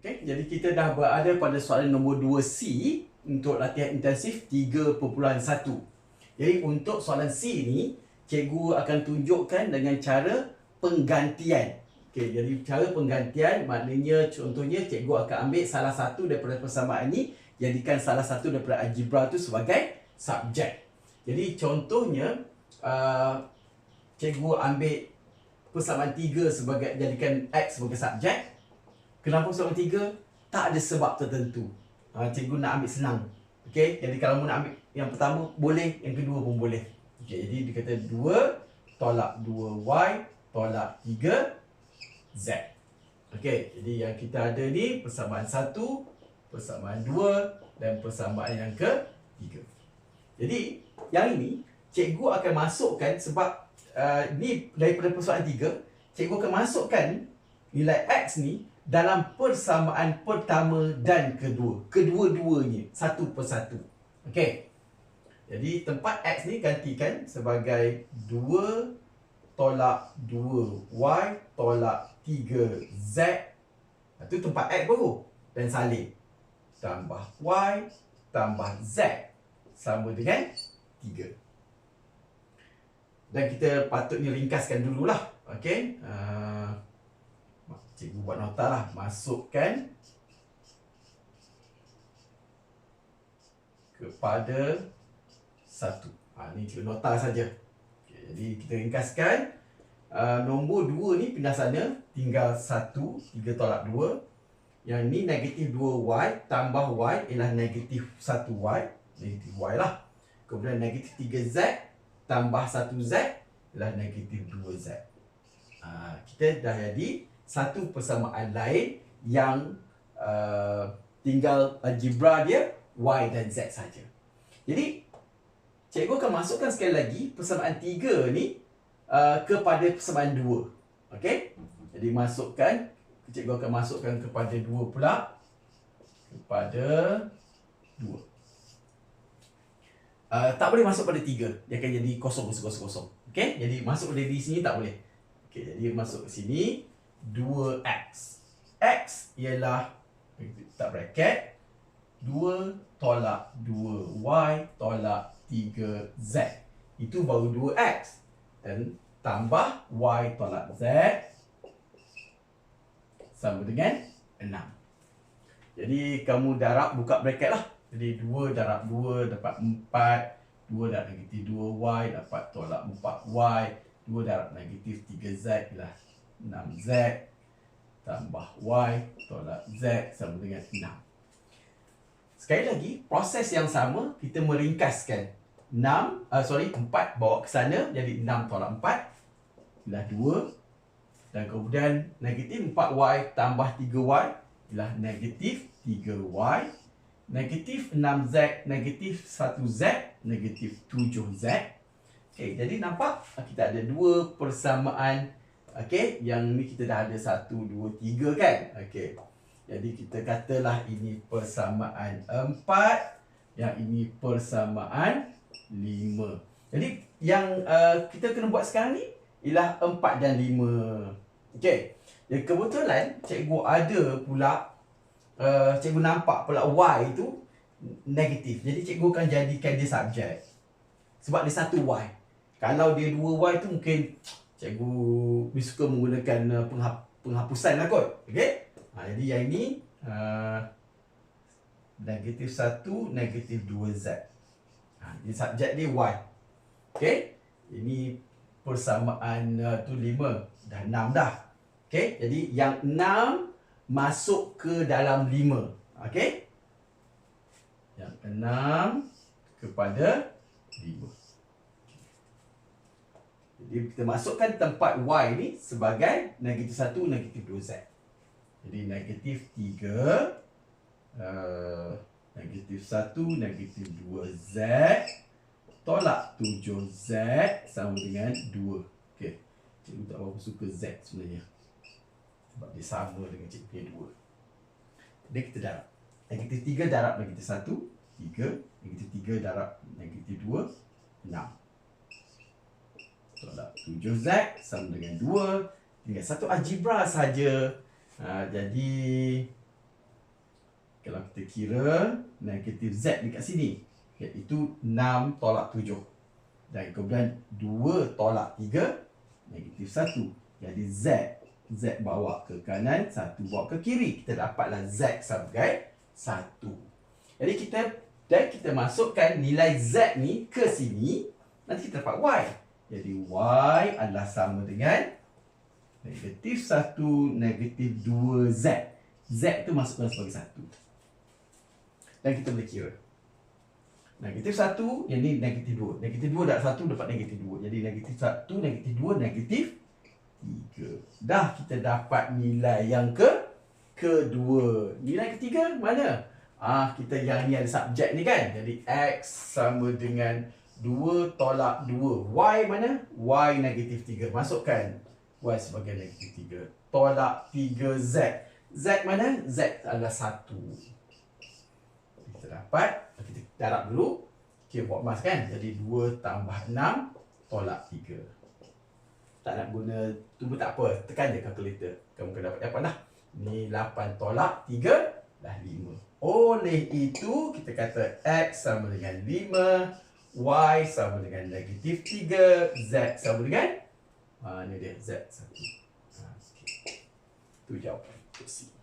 Okay, jadi kita dah berada pada soalan nombor 2C untuk latihan intensif 3.1. Jadi untuk soalan C ni, cikgu akan tunjukkan dengan cara penggantian. Okay, jadi cara penggantian maknanya contohnya cikgu akan ambil salah satu daripada persamaan ni jadikan salah satu daripada algebra tu sebagai subjek. Jadi contohnya uh, cikgu ambil persamaan 3 sebagai jadikan X sebagai subjek Kenapa soalan tiga? Tak ada sebab tertentu. Ha, cikgu nak ambil senang. Okey, jadi kalau mau nak ambil yang pertama boleh, yang kedua pun boleh. Okey, jadi dia kata 2 tolak 2y tolak 3 z. Okey, jadi yang kita ada ni persamaan 1, persamaan 2 dan persamaan yang ke 3. Jadi, yang ini cikgu akan masukkan sebab uh, ni daripada persoalan 3, cikgu akan masukkan nilai x ni dalam persamaan pertama dan kedua. Kedua-duanya, satu persatu. Okey. Jadi tempat X ni gantikan sebagai 2 tolak 2Y tolak 3Z. Itu tempat X baru. Dan salin. Tambah Y tambah Z. Sama dengan 3. Dan kita patutnya ringkaskan dululah. Okey. Uh, cikgu buat nota lah masukkan kepada satu. Ha, ni cikgu nota saja. Okay, jadi kita ringkaskan. Uh, nombor dua ni pindah sana tinggal satu tiga tolak dua. Yang ni negatif 2y tambah y ialah negatif 1y negatif y lah. Kemudian negatif 3z tambah 1z ialah negatif 2z ha, kita dah jadi satu persamaan lain yang uh, tinggal algebra dia y dan z saja. Jadi cikgu akan masukkan sekali lagi persamaan tiga ni uh, kepada persamaan dua. Okey? Jadi masukkan cikgu akan masukkan kepada dua pula kepada dua. Uh, tak boleh masuk pada tiga. Dia akan jadi kosong, kosong, kosong. Okey? Jadi masuk dari sini tak boleh. Okey, jadi masuk ke sini. 2x. X ialah tak bracket 2 tolak 2y tolak 3z. Itu baru 2x. Dan tambah y tolak z sama dengan 6. Jadi kamu darab buka bracket lah. Jadi 2 darab 2 dapat 4. 2 darab negatif 2y dapat tolak 4y. 2 darab negatif 3z ialah 6Z tambah Y tolak Z sama dengan 6. Sekali lagi, proses yang sama kita meringkaskan 6, uh, sorry, 4 bawa ke sana jadi 6 tolak 4 ialah 2 dan kemudian negatif 4Y tambah 3Y ialah negatif 3Y negatif 6Z negatif 1Z negatif 7Z Okay, jadi nampak kita ada dua persamaan Okey, yang ni kita dah ada satu, dua, tiga kan? Okey. Jadi kita katalah ini persamaan empat, yang ini persamaan lima. Jadi yang uh, kita kena buat sekarang ni ialah empat dan lima. Okey. Jadi kebetulan cikgu ada pula uh, cikgu nampak pula y itu negatif. Jadi cikgu akan jadikan dia subjek. Sebab dia satu y. Kalau dia dua y tu mungkin cikgu lebih suka menggunakan uh, penghap, penghapusan lah kot. Okay? Ha, jadi yang ini uh, negatif 1, negatif 2Z. Ha, jadi subjek dia Y. Okay? Ini persamaan uh, tu 5. Dah 6 dah. Okay? Jadi yang 6 masuk ke dalam 5. Okay? Yang 6 kepada 5. Jadi kita masukkan tempat Y ni sebagai negatif 1, negatif 2Z. Jadi negatif 3, uh, negatif 1, negatif 2Z, tolak 7Z sama dengan 2. Okay. Cikgu tak berapa suka Z sebenarnya. Sebab dia sama dengan cikgu punya 2. Jadi kita darab. Negatif 3 darab negatif 1, 3. Negatif 3 darab negatif 2, 6 tolak 7Z sama dengan 2 tinggal satu algebra saja. Ha, jadi Kalau kita kira negatif Z dekat sini. Iaitu 6 tolak 7. Dan kemudian 2 tolak 3. Negatif 1. Jadi Z. Z bawa ke kanan, 1 bawa ke kiri. Kita dapatlah Z sebagai 1. Jadi kita dan kita masukkan nilai Z ni ke sini. Nanti kita dapat Y. Jadi Y adalah sama dengan negatif 1, negatif 2Z. Z tu masukkan sebagai 1. Dan kita boleh kira. Negatif 1, yang ni negatif 2. Negatif 2 darab 1 dapat negatif 2. Jadi negatif 1, negatif 2, negatif 3. Dah kita dapat nilai yang ke kedua. Nilai ketiga mana? Ah, kita yang ni ada subjek ni kan. Jadi X sama dengan 2 tolak 2. Y mana? Y negatif 3. Masukkan Y sebagai negatif 3. Tolak 3Z. Z mana? Z adalah 1. Kita dapat. Kita darab dulu. Okay, buat mas kan? Jadi 2 tambah 6 tolak 3. Tak nak guna tu pun tak apa. Tekan je kalkulator. Kamu akan dapat apa dah. Ni 8 tolak 3 dah 5. Oleh itu, kita kata X sama dengan 5, Y sama dengan negatif 3, Z sama dengan, ha, ni dia, Z 1. Ha, okay. Itu jawapan. Terima